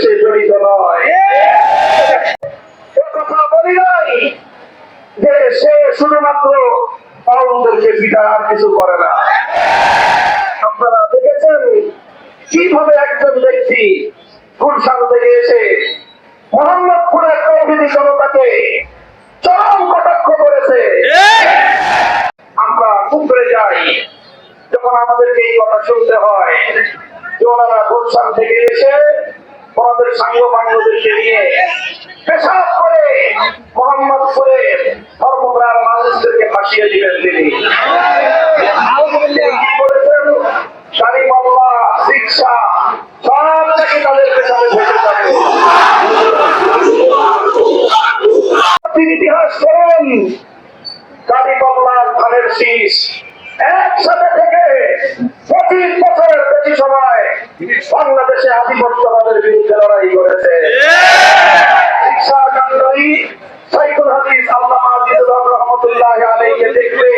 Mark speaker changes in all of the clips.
Speaker 1: সে জড়িত নয়। কথা আর কিছু করে না। আপনারা দেখেছেন কীভাবে একজন ব্যক্তি গুলশান থেকে এসে মোহাম্মদপুরের তৌহিদি জনতাকে চরম কটাক্ষ করেছে আমরা কুকড়ে যাই যখন আমাদেরকে শুনতে হয় যে গুলশান থেকে এসে ওনাদের সাঙ্গ বান্ধবদেরকে নিয়ে পেশাব করে মোহাম্মদপুরে ধর্মপ্রাণ মানুষদেরকে ফাঁসিয়ে দিলেন তিনি। একসাথে থেকে পঁচিশ বছরের বেশি সময় বাংলাদেশে আধিপত্যবাদের বিরুদ্ধে লড়াই করেছে। শিক্ষা কান্ডারি সাইকুল হাদিস আল্লাহ আজিজুর রহমতুল্লাহ আলাইকে দেখলে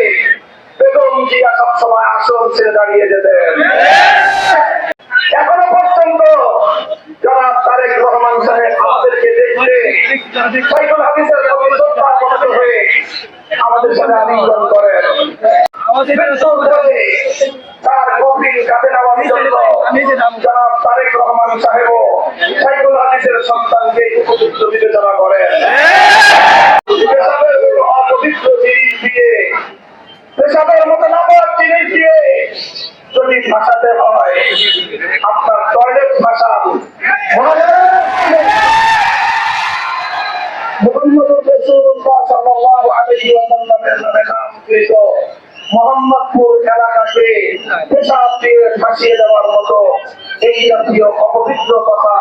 Speaker 1: বেগম জিয়া সবসময় আসন ছেড়ে দাঁড়িয়ে যেতেন। এখনও পর্যন্ত তারেক রহমান সাহেব আমাদেরকে দেখলে সাইকুল হাদিসের হয়ে আমাদের সাথে আলিঙ্গন করেন। তার কাজে নেওয়ার জন্য? জনাব তারেক রহমান সাহেবও সাইকুল হাদিসের সন্তানকে উপযুক্ত বিবেচনা করেন। অপবিত্র জিনিস দিয়ে পেশাবের মতো নামার জিনিস দিয়ে যদি ভাষাতে হয় আপনার টয়লেট ভাষা রাখবেন, রাসূলুল্লাহ সাল্লাল্লাহু আলাইহি ওয়াসাল্লামের নামে নামকৃত মোহাম্মদপুর এলাকাকে পেশাব দিয়ে ফাঁসিয়ে দেওয়ার মতো এই জাতীয় অপবিত্র কথা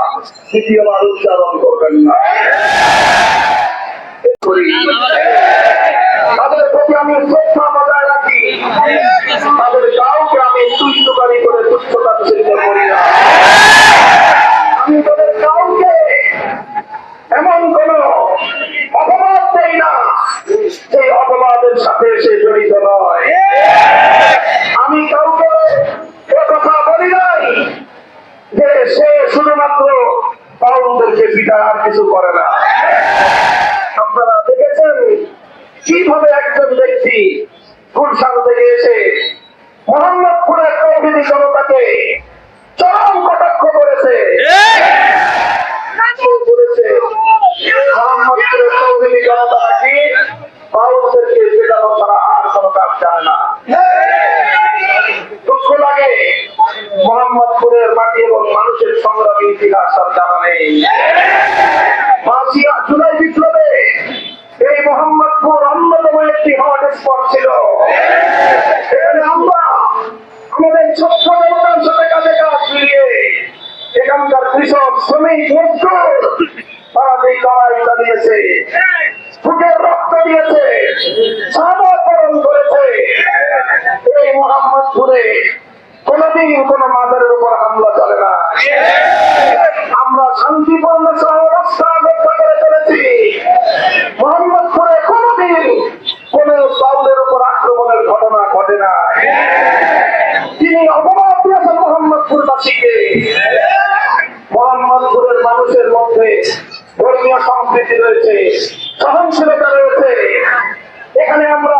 Speaker 1: দ্বিতীয়বার উচ্চারণ করবেন না। তাদের প্রতি আমি শ্রদ্ধা বজায় রাখি তাদের কাউকে আমি তুষ্টকারী করে তুচ্ছতা তুষিত করি না আমি তাদের কাউকে এমন কোন অপবাদ দেই না যে অপবাদের সাথে সে জড়িত নয় আমি কাউকে এ কথা বলি নাই যে সে শুধুমাত্র পাউন্ডদেরকে পিটা আর কিছু করে না আপনারা দেখেছেন কীভাবে একজন ব্যক্তি গুলশান থেকে এসে মোহাম্মদপুরের তৌহিদি জনতাকে চরম কটাক্ষ করেছে করেছে মোহাম্মদপুরের তৌহিদি জনতা নাকি বাউলদেরকে পেটানো ছাড়া আর কোনো কাজ জানে না দুঃখ লাগে মোহাম্মদপুরের মাটি এবং মানুষের সংগ্রামী ইতিহাস তার জানা নেই মাসিয়া জুলাই বিপ্লবে এই মোহাম্মদপুর অন্যতম একটি হট স্পট ছিল এখানে আমরা আমাদের ছোট্ট জনতার সাথে কাজে কাজ মিলিয়ে এখানকার কৃষক শ্রমিক মজদুর তারা যে লড়াই চালিয়েছে বুকের রক্ত দিয়েছে সাদাকরণ করেছে এই মোহাম্মদপুরে কোনদিন কোন মাদারের উপর হামলা চলে না। আমরা শান্তিপূর্ণ সহাবস্থান রক্ষা করে চলেছি। মোহাম্মদপুরে কোনদিন কোন বাউলের উপর আক্রমণের ঘটনা ঘটে না। তিনি অপবাদ দিয়েছেন মোহাম্মদপুরবাসীকে। মোহাম্মদপুরের মানুষের মধ্যে ধর্মীয় সম্প্রীতি রয়েছে, সহনশীলতা রয়েছে। এখানে আমরা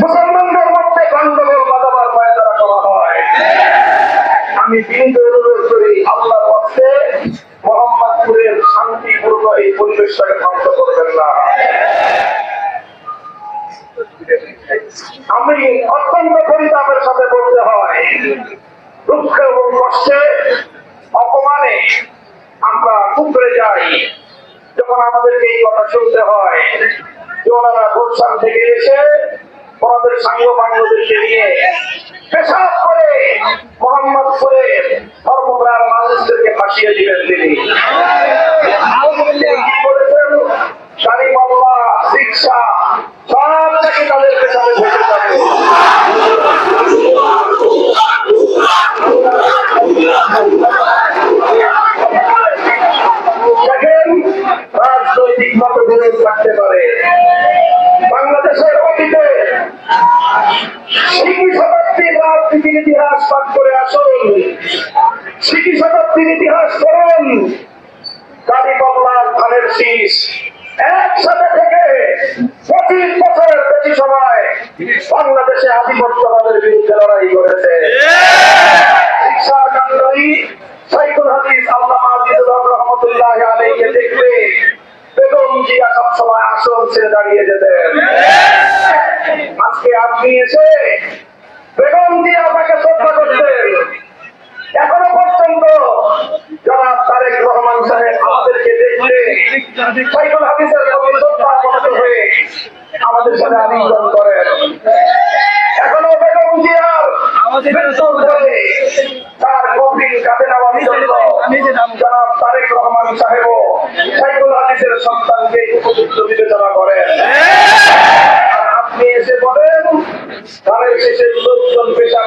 Speaker 1: মুসলমানদের মধ্যে গন্ডগোল বাঁধাবার পায়তারা করা হয়। আমি বিনীত অনুরোধ করি, আল্লাহর হস্তে মোহাম্মদপুরের শান্তিপূর্ণ এই পরিবেশটাকে ধ্বংস করবেন না। আমি অত্যন্ত পরিতাপের সাথে বলতে হয়, দুঃখ এবং কষ্টে, অপমানে আমরা কুকড়ে যাই। যখন আমাদেরকে এই কথা শুনতে হয়, যে ওনারা গুলশান থেকে এসে ওনাদের সাঙ্গ বান্ধবদেরকে নিয়ে পেশাব করে মোহাম্মদপুরে ধর্মপ্রাণ মানুষদেরকে ফাঁসিয়ে দিবেন তিনি। শতাব্দীর ইতিহাস করুন কারিমল্লার ধানের শীষ একসাথে থেকে পঁচিশ বছরের বেশি সময় বাংলাদেশে আধিপত্যবাদের বিরুদ্ধে লড়াই করেছে। আসন দাঁড়িয়ে যেতেন। আজকে বেগম আমাকে এখনও জনাব তারেক রহমান সাহেব আমাদেরকে দেখলে সাইকুল হাদিসের প্রতি শ্রদ্ধার মতো হয়ে আমাদের সাথে আলিঙ্গন করেন। এখনও বেগম জিয়ার মৃত্যুর পরে তার গভীর কাজে নেওয়ার জন্য জনাব তারেক রহমান সাহেবও সাইকুল হাদিসের সন্তানকে উপযুক্ত বিবেচনা করেন। আপনি এসে বলেন তারেক শেষের লোকজন পেশাব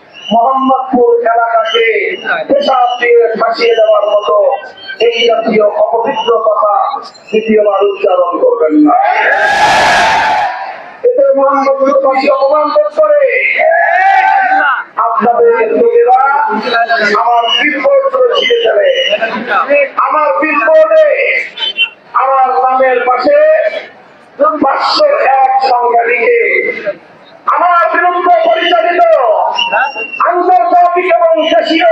Speaker 1: মোহাম্মদপুর এলাকাকে পেশাব দিয়ে ফাঁসিয়ে দেওয়ার মতো এই জাতীয় অপবিত্র কথা দ্বিতীয়বার উচ্চারণ করবেন না। এতে মোহাম্মদপুরবাসী অপমান বোধ করে। আপনাদের আমার যাবে আমার আমার নামের পাশে পাঁচশো এক সংখ্যা লিখে আমার বিরুদ্ধে পরিচালিত আন্তর্জাতিক এবং দেশীয়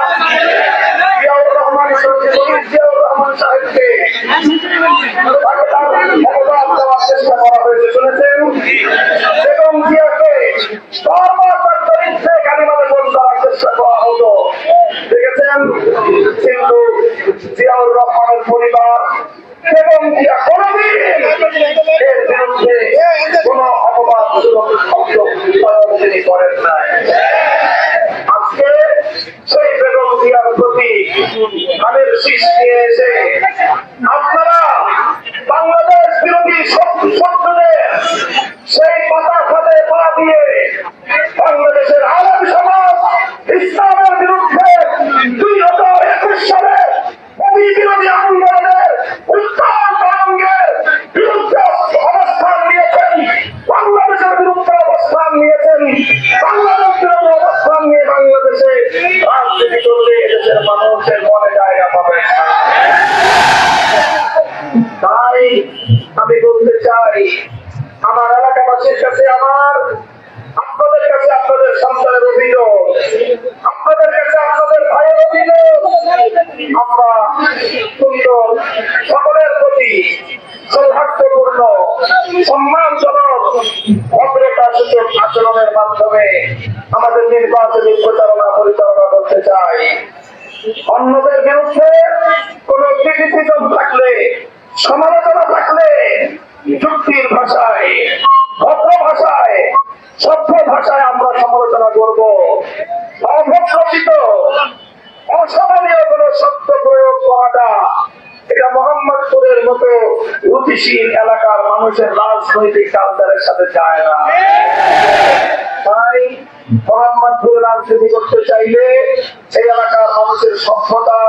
Speaker 1: অপবাদ শব্দ তিনি করেন নাই আজকে সেই বেগম জিয়ার প্রতি ধানের শীষ তাই আমি বলতে চাই, আমার এলাকাবাসীর কাছে আমার, আপনাদের কাছে আপনাদের সন্তানের অভিযোগ, আপনাদের কাছে আপনাদের ভাইয়ের অভিযোগ। আমরা সুন্দর, সকলের প্রতি সৌহার্দ্যপূর্ণ, সম্মানজনক ভদ্রতা সূচক আচরণের মাধ্যমে আমাদের নির্বাচনী প্রচারণা পরিচালনা করতে চাই। অন্যদের বিরুদ্ধে কোন ক্রিটিসিজম থাকলে সমালোচনা থাকলে যুক্তির ভাষায়, ভদ্র ভাষায়, সভ্য ভাষায় আমরা সমালোচনা করব। অভদ্রচিত, অসমানীয় কোন শব্দ প্রয়োগ করাটা এটা মোহাম্মদপুরের মতো গতিশীল এলাকার মানুষের রাজনৈতিক কালচারের সাথে যায় না। তাই মোহাম্মদপুরে রাজনীতি করতে চাইলে সেই এলাকার মানুষের সভ্যতা